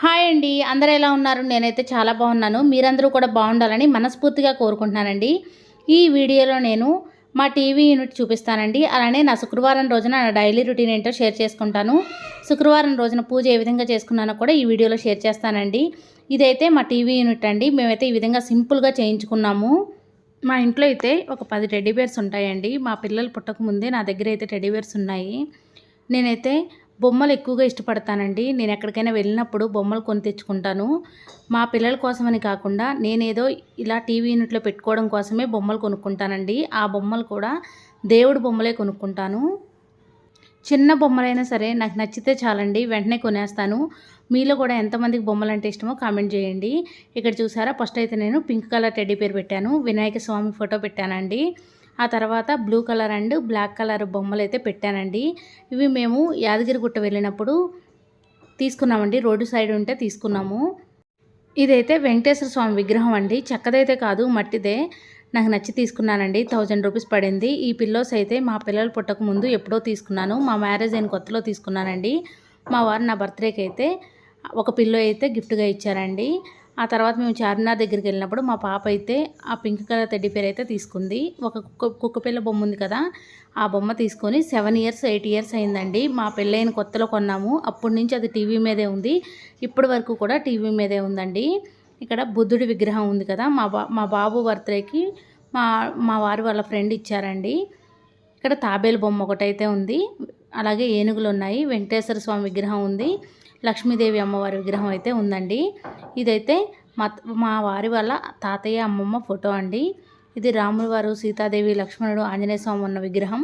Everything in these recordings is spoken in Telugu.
హాయ్ అండి. అందరూ ఎలా ఉన్నారు? నేనైతే చాలా బాగున్నాను. మీరందరూ కూడా బాగుండాలని మనస్ఫూర్తిగా కోరుకుంటున్నానండి. ఈ వీడియోలో నేను మా టీవీ యూనిట్ చూపిస్తానండి. అలానే నా శుక్రవారం రోజున నా డైలీ రొటీన్ ఏంటో షేర్ చేసుకుంటాను. శుక్రవారం రోజున పూజ ఏ విధంగా చేసుకున్నానో కూడా ఈ వీడియోలో షేర్ చేస్తానండి. ఇదైతే మా టీవీ యూనిట్ అండి. మేమైతే ఈ విధంగా సింపుల్గా చేయించుకున్నాము. మా ఇంట్లో అయితే ఒక పది టెడ్డీ బేర్స్ ఉంటాయండి. మా పిల్లలు పుట్టకముందే నా దగ్గర అయితే టెడ్డీ బేర్స్ ఉన్నాయి. నేనైతే బొమ్మలు ఎక్కువగా ఇష్టపడతానండి. నేను ఎక్కడికైనా వెళ్ళినప్పుడు బొమ్మలు కొని తెచ్చుకుంటాను. మా పిల్లల కోసమని కాకుండా నేనేదో ఇలా టీవీ యూనిట్లో పెట్టుకోవడం కోసమే బొమ్మలు కొనుక్కుంటానండి. ఆ బొమ్మలు కూడా దేవుడి బొమ్మలే కొనుక్కుంటాను. చిన్న బొమ్మలైనా సరే నాకు నచ్చితే చాలండి. వెంటనే కొనేస్తాను. మీలో కూడా ఎంతమందికి బొమ్మలు అంటే ఇష్టమో కామెంట్ చేయండి. ఇక్కడ చూసారా? ఫస్ట్ అయితే నేను పింక్ కలర్ టెడ్డీ పేరు పెట్టాను. వినాయక స్వామి ఫోటో పెట్టానండి. ఆ తర్వాత blue colour and black colour బొమ్మలు అయితే పెట్టానండి. ఇవి మేము యాదగిరిగుట్ట వెళ్ళినప్పుడు తీసుకున్నామండి. రోడ్డు సైడ్ ఉంటే తీసుకున్నాము. ఇదైతే వెంకటేశ్వర స్వామి విగ్రహం అండి. చెక్కదైతే కాదు మట్టిదే. నాకు నచ్చి తీసుకున్నానండి. థౌజండ్ రూపీస్ పడింది. ఈ పిల్లోస్ అయితే మా పిల్లలు పుట్టక ముందు ఎప్పుడో తీసుకున్నాను. మా మ్యారేజ్ అయిన కొత్తలో తీసుకున్నానండి. మా వారు నా బర్త్డేకి అయితే ఒక పిల్లో అయితే గిఫ్ట్గా ఇచ్చారండి. ఆ తర్వాత మేము చార్మినార్ దగ్గరికి వెళ్ళినప్పుడు మా పాప అయితే ఆ పింక్ కలర్ తెడ్డి పేరు అయితే తీసుకుంది. ఒక కుక్క కుక్కపిల్ల బొమ్మ ఉంది కదా ఆ బొమ్మ తీసుకొని సెవెన్ ఇయర్స్ ఎయిట్ ఇయర్స్ అయిందండి. మా పెళ్ళైన కొత్తలో కొన్నాము. అప్పటి నుంచి అది టీవీ మీదే ఉంది. ఇప్పటి వరకు కూడా టీవీ మీదే ఉందండి. ఇక్కడ బుద్ధుడి విగ్రహం ఉంది కదా మా బా మా బాబు బర్త్డేకి మా మా వారు వాళ్ళ ఫ్రెండ్ ఇచ్చారండి. ఇక్కడ తాబేలు బొమ్మ ఒకటైతే ఉంది. అలాగే ఏనుగులు ఉన్నాయి. వెంకటేశ్వర స్వామి విగ్రహం ఉంది. లక్ష్మీదేవి అమ్మవారి విగ్రహం అయితే ఉందండి. ఇదైతే మా మా వారి వాళ్ళ తాతయ్య అమ్మమ్మ ఫోటో అండి. ఇది రాముల వారు సీతాదేవి లక్ష్మణుడు ఆంజనేయ స్వామి ఉన్న విగ్రహం.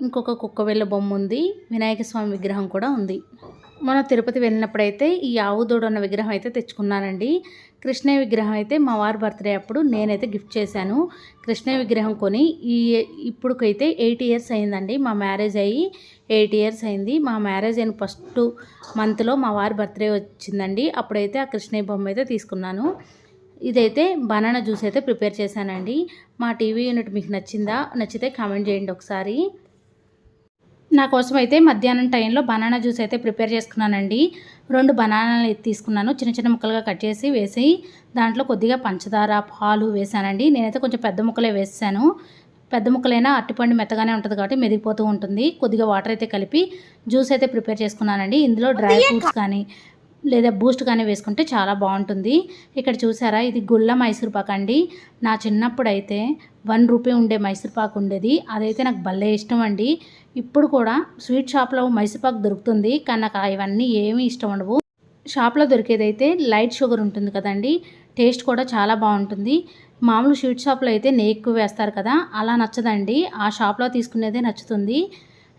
ఇంకొక కుక్కవేళ్ళ బొమ్మ ఉంది. వినాయక స్వామి విగ్రహం కూడా ఉంది. మన తిరుపతి వెళ్ళినప్పుడైతే ఈ ఆవు దూడ ఉన్న విగ్రహం అయితే తెచ్చుకున్నానండి. కృష్ణయ్య విగ్రహం అయితే మా వారి బర్త్డే అప్పుడు నేనైతే గిఫ్ట్ చేశాను. కృష్ణయ్య విగ్రహం కొని ఈ ఇప్పుడుకైతే ఎయిట్ ఇయర్స్ అయిందండి. మా మ్యారేజ్ అయ్యి ఎయిట్ ఇయర్స్ అయింది. మా మ్యారేజ్ అయిన ఫస్ట్ మంత్లో మా వారి బర్త్డే వచ్చిందండి. అప్పుడైతే ఆ కృష్ణయ్య బొమ్మ అయితే తీసుకున్నాను. ఇదైతే బనానా జ్యూస్ అయితే ప్రిపేర్ చేశానండి. మా టీవీ యూనిట్ మీకు నచ్చిందా? నచ్చితే కామెంట్ చేయండి ఒకసారి. నా కోసం అయితే మధ్యాహ్నం టైంలో బనానా జ్యూస్ అయితే ప్రిపేర్ చేసుకున్నానండి. రెండు బనానాలు తీసుకున్నాను. చిన్న చిన్న ముక్కలుగా కట్ చేసి వేసి దాంట్లో కొద్దిగా పంచదార పాలు వేసానండి. నేనైతే కొంచెం పెద్ద ముక్కలే వేసాను పెద్ద ముక్కలైనా అరటిపండు మెత్తగానే ఉంటుంది కాబట్టి మెదిగిపోతూ ఉంటుంది. కొద్దిగా వాటర్ అయితే కలిపి జ్యూస్ అయితే ప్రిపేర్ చేసుకున్నానండి. ఇందులో డ్రై ఫ్రూట్స్ కానీ లేదా బూస్ట్ కానీ వేసుకుంటే చాలా బాగుంటుంది. ఇక్కడ చూసారా? ఇది గుళ్ళ మైసూర్ పాక్ అండి. నా చిన్నప్పుడు అయితే వన్ రూపీ ఉండే మైసూర్ పాక్ ఉండేది. అదైతే నాకు భలే ఇష్టం అండి. ఇప్పుడు కూడా స్వీట్ షాప్లో మైసూర్ పాక్ దొరుకుతుంది. కానీ నాకు ఇవన్నీ ఏమీ ఇష్టం ఉండవు. షాప్లో దొరికేదైతే లైట్ షుగర్ ఉంటుంది కదండి టేస్ట్ కూడా చాలా బాగుంటుంది. మామూలు స్వీట్ షాప్లో అయితే నెయ్యి ఎక్కువ వేస్తారు కదా అలా నచ్చదండి. ఆ షాప్లో తీసుకునేదే నచ్చుతుంది.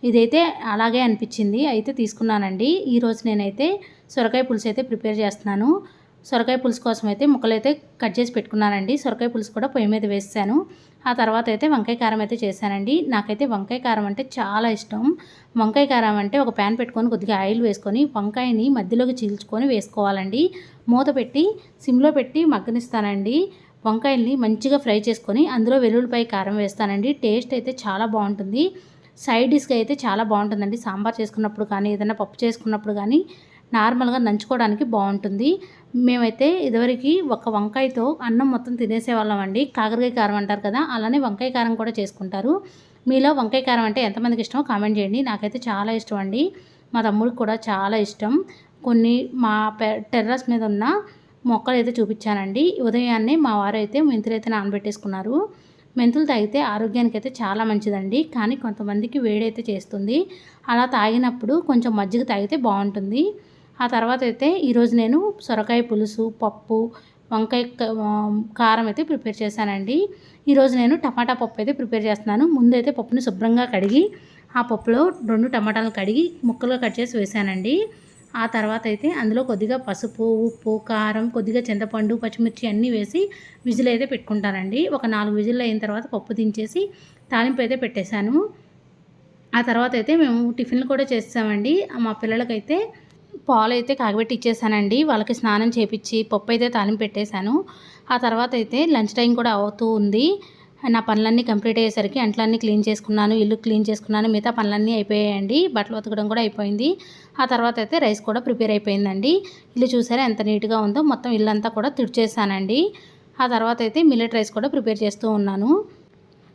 ఇదైతే అలాగే అనిపించింది. అయితే తీసుకున్నానండి. ఈరోజు నేనైతే సొరకాయ పులుసు అయితే ప్రిపేర్ చేస్తున్నాను. సొరకాయ పులుసు కోసం అయితే ముక్కలు అయితే కట్ చేసి పెట్టుకున్నానండి. సొరకాయ పులుసు కూడా పొయ్యి మీద వేసాను ఆ తర్వాత అయితే వంకాయ కారం అయితే చేశానండి. నాకైతే వంకాయ కారం అంటే చాలా ఇష్టం. వంకాయ కారం అంటే ఒక ప్యాన్ పెట్టుకొని కొద్దిగా ఆయిల్ వేసుకొని వంకాయని మధ్యలోకి చీల్చుకొని వేసుకోవాలండి. మూత పెట్టి సిమ్లో పెట్టి మగ్గనిస్తానండి. వంకాయల్ని మంచిగా ఫ్రై చేసుకొని అందులో వెల్లుల్లిపాయ కారం వేస్తానండి. టేస్ట్ అయితే చాలా బాగుంటుంది. సైడ్ డిష్గా అయితే చాలా బాగుంటుందండి. సాంబార్ చేసుకున్నప్పుడు కానీ ఏదైనా పప్పు చేసుకున్నప్పుడు కానీ నార్మల్గా నంచుకోవడానికి బాగుంటుంది మేమైతే ఇదివరకు ఒక వంకాయతో అన్నం మొత్తం తినేసేవాళ్ళం అండి కాకరకాయ కారం అంటారు కదా అలానే వంకాయ కారం కూడా చేసుకుంటారు. మీలో వంకాయ కారం అంటే ఎంతమందికి ఇష్టమో కామెంట్ చేయండి. నాకైతే చాలా ఇష్టం అండి మా తమ్ముడికి కూడా చాలా ఇష్టం. కొన్ని మా టెర్రస్ మీద ఉన్న మొక్కలు అయితే చూపించానండి ఉదయాన్నే మా వారు అయితే మెంతులు అయితే నానబెట్టేసుకున్నారు. మెంతులు తాగితే ఆరోగ్యానికి అయితే చాలా మంచిదండి. కానీ కొంతమందికి వేడైతే చేస్తుంది. అలా తాగినప్పుడు కొంచెం మజ్జిగ తాగితే బాగుంటుంది ఆ తర్వాత అయితే ఈరోజు నేను సొరకాయ పులుసు పప్పు వంకాయ కారం అయితే ప్రిపేర్ చేశానండి. ఈరోజు నేను టమాటా పప్పు అయితే ప్రిపేర్ చేస్తున్నాను. ముందైతే పప్పుని శుభ్రంగా కడిగి ఆ పప్పులో రెండు టమాటాలు కడిగి ముక్కలుగా కట్ చేసి వేసానండి ఆ తర్వాత అయితే అందులో కొద్దిగా పసుపు ఉప్పు కారం కొద్దిగా చింతపండు పచ్చిమిర్చి అన్నీ వేసి విజిల్ అయితే పెట్టుకుంటానండి. ఒక నాలుగు విజిల్ అయిన తర్వాత పప్పు దించేసి తాలింపు అయితే పెట్టేశాను. ఆ తర్వాత అయితే మేము టిఫిన్లు కూడా చేసామండి మా పిల్లలకైతే పాలు అయితే కాగబెట్టి ఇచ్చేసానండి. వాళ్ళకి స్నానం చేపించి పప్పు అయితే తాలింపు పెట్టేశాను. ఆ తర్వాత అయితే లంచ్ టైం కూడా అవుతూ ఉంది. నా పనులన్నీ కంప్లీట్ అయ్యేసరికి అంట్లన్నీ క్లీన్ చేసుకున్నాను ఇల్లు క్లీన్ చేసుకున్నాను మిగతా పనులన్నీ అయిపోయాయండి. బట్టలు ఉతకడం కూడా అయిపోయింది. ఆ తర్వాత అయితే రైస్ కూడా ప్రిపేర్ అయిపోయిందండి. ఇల్లు చూసారా ఎంత నీట్గా ఉందో మొత్తం ఇల్లంతా కూడా తుడిచేసానండి. ఆ తర్వాత అయితే మిల్లెట్ రైస్ కూడా ప్రిపేర్ చేస్తూ ఉన్నాను.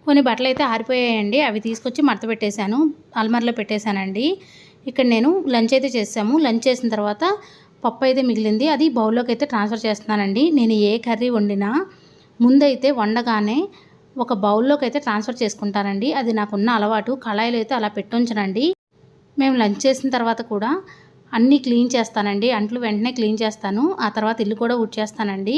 కొన్ని బట్టలు అయితే ఆరిపోయాయండి. అవి తీసుకొచ్చి మడత పెట్టేశాను. అల్మార్లో పెట్టేశానండి. ఇక్కడ నేను లంచ్ అయితే చేసాము. లంచ్ చేసిన తర్వాత పప్పు అయితే మిగిలింది. అది బౌల్లోకి అయితే ట్రాన్స్ఫర్ చేస్తున్నానండి. నేను ఏ కర్రీ వండినా ముందైతే వండగానే ఒక బౌల్లోకి అయితే ట్రాన్స్ఫర్ చేసుకుంటానండి. అది నాకున్న అలవాటు. కళాయిలు అయితే అలా పెట్టుంచనండి మేము లంచ్ చేసిన తర్వాత కూడా అన్నీ క్లీన్ చేస్తానండి. అంట్లు వెంటనే క్లీన్ చేస్తాను. ఆ తర్వాత ఇల్లు కూడా ఉడ్చేస్తానండి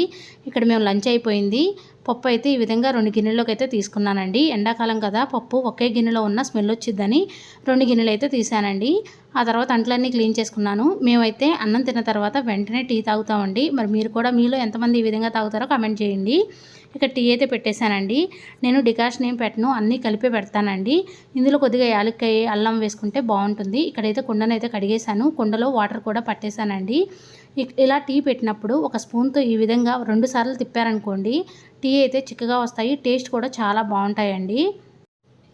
ఇక్కడ మేము లంచ్ అయిపోయింది. పప్పు అయితే ఈ విధంగా రెండు గిన్నెల్లోకి అయితే తీసుకున్నానండి. ఎండాకాలం కదా పప్పు ఒకే గిన్నెలో ఉన్న స్మెల్ వచ్చిద్దని రెండు గిన్నెలు అయితే తీసానండి. ఆ తర్వాత అంట్లన్నీ క్లీన్ చేసుకున్నాను. మేమైతే అన్నం తిన్న తర్వాత వెంటనే టీ తాగుతామండి. మరి మీరు కూడా మీలో ఎంతమంది ఈ విధంగా తాగుతారో కమెంట్ చేయండి. ఇక్కడ టీ అయితే పెట్టేశానండి. నేను డికాషన్ ఏం పెట్టను అన్నీ కలిపి పెడతానండి. ఇందులో కొద్దిగా యాలక్కాయ అల్లం వేసుకుంటే బాగుంటుంది. ఇక్కడైతే కుండనైతే కడిగేశాను. కుండలో వాటర్ కూడా పట్టేశానండి. ఇలా టీ పెట్టినప్పుడు ఒక స్పూన్తో ఈ విధంగా రెండు సార్లు తిప్పారనుకోండి టీ అయితే చిక్కగా వస్తాయి టేస్ట్ కూడా చాలా బాగుంటాయండి.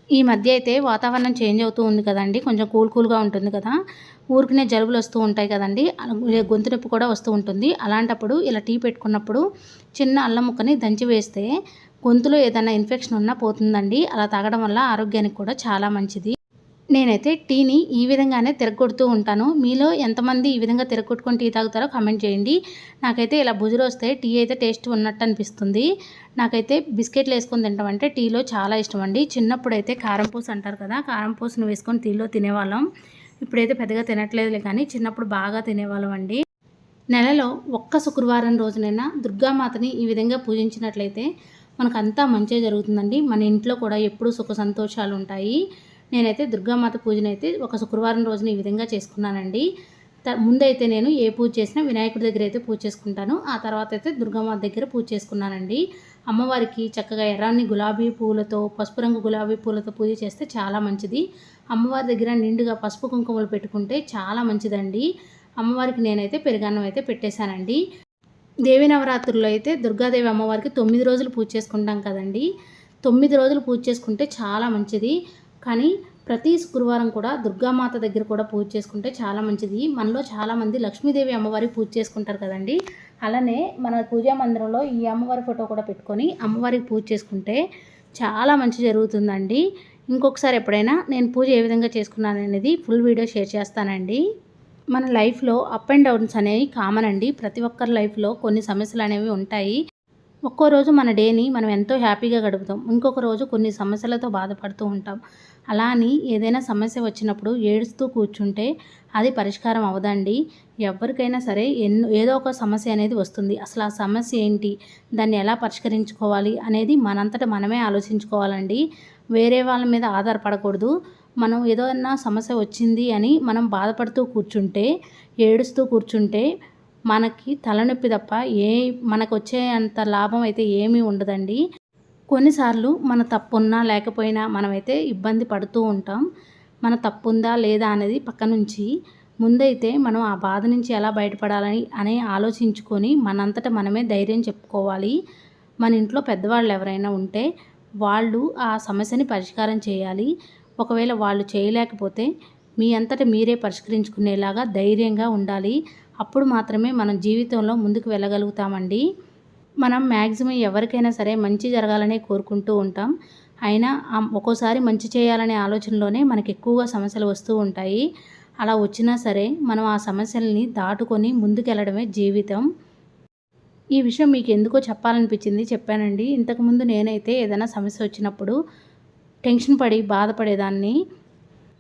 ఈ మధ్య అయితే వాతావరణం చేంజ్ అవుతూ ఉంది కదండి. కొంచెం కూల్ కూల్గా ఉంటుంది కదా. ఊరికనే జలుబులు వస్తూ ఉంటాయి కదండి. గొంతు నొప్పి కూడా వస్తూ ఉంటుంది. అలాంటప్పుడు ఇలా టీ పెట్టుకున్నప్పుడు చిన్న అల్లం ముక్కని దంచి వేస్తే గొంతులో ఏదైనా ఇన్ఫెక్షన్ ఉన్నా పోతుందండి. అలా తాగడం వల్ల ఆరోగ్యానికి కూడా చాలా మంచిది. నేనైతే టీని ఈ విధంగానే తిరగొడుతూ ఉంటాను. మీలో ఎంతమంది ఈ విధంగా తిరగొట్టుకొని టీ తాగుతారో కామెంట్ చేయండి. నాకైతే ఇలా భుజులు వస్తే టీ అయితే టేస్ట్ ఉన్నట్టు అనిపిస్తుంది. నాకైతే బిస్కెట్లు వేసుకొని తింటాం అంటే టీలో చాలా ఇష్టం అండి. చిన్నప్పుడు అయితే కారంపూస అంటారు కదా కారంపూసను వేసుకొని టీలో తినేవాళ్ళం. ఇప్పుడైతే పెద్దగా తినట్లేదులే కానీ చిన్నప్పుడు బాగా తినేవాళ్ళం అండి. నెలలో ఒక్క శుక్రవారం రోజునైనా దుర్గామాతని ఈ విధంగా పూజించినట్లయితే మనకంతా మంచిగా జరుగుతుందండి. మన ఇంట్లో కూడా ఎప్పుడూ సుఖ సంతోషాలు ఉంటాయి. నేనైతే దుర్గామాత పూజనైతే ఒక శుక్రవారం రోజున ఈ విధంగా చేసుకున్నానండి. ముందైతే నేను ఏ పూజ చేసినా వినాయకుడి దగ్గర అయితే పూజ చేసుకుంటాను. ఆ తర్వాత అయితే దుర్గామాత దగ్గర పూజ చేసుకున్నానండి. అమ్మవారికి చక్కగా ఎర్రాన్ని గులాబీ పూలతో పసుపు రంగు గులాబీ పూలతో పూజ చేస్తే చాలా మంచిది. అమ్మవారి దగ్గర నిండుగా పసుపు కుంకుమలు పెట్టుకుంటే చాలా మంచిదండి. అమ్మవారికి నేనైతే పెరుగన్నం అయితే పెట్టేశానండి. దేవి నవరాత్రుల్లో అయితే దుర్గాదేవి అమ్మవారికి తొమ్మిది రోజులు పూజ చేసుకుంటాం కదండి. తొమ్మిది రోజులు పూజ చేసుకుంటే చాలా మంచిది. కానీ ప్రతి శుక్రవారం కూడా దుర్గామాత దగ్గర కూడా పూజ చేసుకుంటే చాలా మంచిది. మనలో చాలామంది లక్ష్మీదేవి అమ్మవారి పూజ చేసుకుంటారు కదండి. అలానే మన పూజా మందిరంలో ఈ అమ్మవారి ఫోటో కూడా పెట్టుకొని అమ్మవారికి పూజ చేసుకుంటే చాలా మంచి జరుగుతుందండి. ఇంకొకసారి ఎప్పుడైనా నేను పూజ ఏ విధంగా చేసుకున్నాను అనేది ఫుల్ వీడియో షేర్ చేస్తానండి. మన లైఫ్లో అప్ అండ్ డౌన్స్ అనేవి కామన్ అండి. ప్రతి ఒక్కరి లైఫ్లో కొన్ని సమస్యలు అనేవి ఉంటాయి. ఒక్కో రోజు మన డేని మనం ఎంతో హ్యాపీగా గడుపుతాం. ఇంకొక రోజు కొన్ని సమస్యలతో బాధపడుతూ ఉంటాం. అలా అని ఏదైనా సమస్య వచ్చినప్పుడు ఏడుస్తూ కూర్చుంటే అది పరిష్కారం అవదండి ఎవరికైనా సరే ఎన్నో ఏదో ఒక సమస్య అనేది వస్తుంది. అసలు ఆ సమస్య ఏంటి? దాన్ని ఎలా పరిష్కరించుకోవాలి అనేది మనంతట మనమే ఆలోచించుకోవాలండి. వేరే వాళ్ళ మీద ఆధారపడకూడదు. మనం ఏదైనా సమస్య వచ్చింది అని మనం బాధపడుతూ కూర్చుంటే ఏడుస్తూ కూర్చుంటే మనకి తలనొప్పి తప్ప ఏ మనకు వచ్చే అంత లాభం అయితే ఏమీ ఉండదండి. కొన్నిసార్లు మన తప్పున్నా లేకపోయినా మనమైతే ఇబ్బంది పడుతూ ఉంటాం. మన తప్పు ఉందా లేదా అనేది పక్క నుంచి. ముందైతే మనం ఆ బాధ నుంచి ఎలా బయటపడాలని అని ఆలోచించుకొని మనంతట మనమే ధైర్యం చెప్పుకోవాలి. మన ఇంట్లో పెద్దవాళ్ళు ఎవరైనా ఉంటే వాళ్ళు ఆ సమస్యని పరిష్కారం చేయాలి. ఒకవేళ వాళ్ళు చేయలేకపోతే మీ అంతటా మీరే పరిష్కరించుకునేలాగా ధైర్యంగా ఉండాలి. అప్పుడు మాత్రమే మనం జీవితంలో ముందుకు వెళ్ళగలుగుతామండి. మనం మ్యాక్సిమం ఎవరికైనా సరే మంచి జరగాలనే కోరుకుంటూ ఉంటాం. అయినా ఒక్కోసారి మంచి చేయాలనే ఆలోచనలోనే మనకి ఎక్కువగా సమస్యలు వస్తూ ఉంటాయి. అలా వచ్చినా సరే మనం ఆ సమస్యల్ని దాటుకొని ముందుకెళ్ళడమే జీవితం. ఈ విషయం మీకు ఎందుకో చెప్పాలనిపించింది చెప్పానండి. ఇంతకుముందు నేనైతే ఏదైనా సమస్య వచ్చినప్పుడు టెన్షన్ పడి బాధపడేదాన్ని.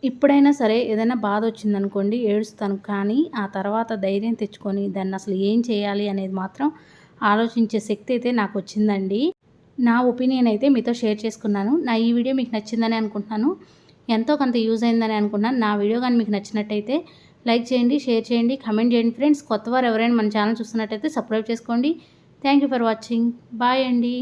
ఇప్పుడైనా సరే ఏదైనా బాధ వచ్చిందనుకోండి ఏడుస్తాను. కానీ ఆ తర్వాత ధైర్యం తెచ్చుకొని దాన్ని అసలు ఏం చేయాలి అనేది మాత్రం ఆలోచించే శక్తి అయితే నాకు వచ్చిందండి నా ఒపీనియన్ అయితే మీతో షేర్ చేసుకున్నాను. నా ఈ వీడియో మీకు నచ్చిందని అనుకుంటున్నాను. ఎంతో కొంత యూజ్ అయిందని అనుకున్నాను నా వీడియో కానీ మీకు నచ్చినట్టయితే లైక్ చేయండి షేర్ చేయండి కమెంట్ చేయండి. ఫ్రెండ్స్ కొత్త వారు ఎవరైనా మన ఛానల్ చూస్తున్నట్టయితే సబ్స్క్రైబ్ చేసుకోండి. Thank for watching. బాయ్ అండి.